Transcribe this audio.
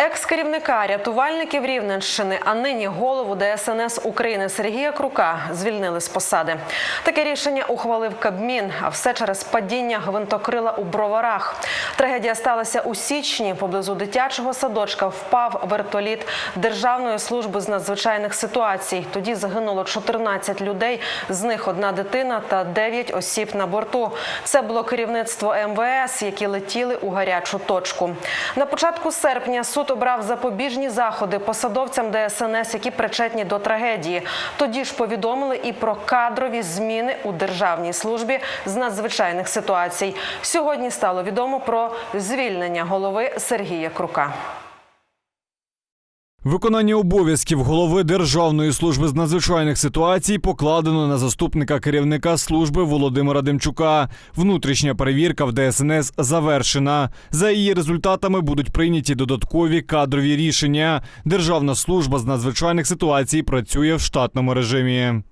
Екс-керівника рятувальників Рівненщини, а нині голову ДСНС України Сергія Крука звільнили з посади. Таке рішення ухвалив Кабмін, а все через падіння гвинтокрила у броварах. Трагедія сталася у січні. Поблизу дитячого садочка впав вертоліт Державної служби з надзвичайних ситуацій. Тоді загинуло 14 людей, з них одна дитина та 9 осіб на борту. Це було керівництво МВС, які летіли у гарячу точку. На початку серпня суд обрав запобіжні заходи посадовцям ДСНС, які причетні до трагедії. Тоді ж повідомили і про кадрові зміни у державній службі з надзвичайних ситуацій. Сьогодні стало відомо про звільнення голови Сергія Крука. Виконання обов'язків голови Державної служби з надзвичайних ситуацій покладено на заступника керівника служби Володимира Демчука. Внутрішня перевірка в ДСНС завершена. За її результатами будуть прийняті додаткові кадрові рішення. Державна служба з надзвичайних ситуацій працює в штатному режимі.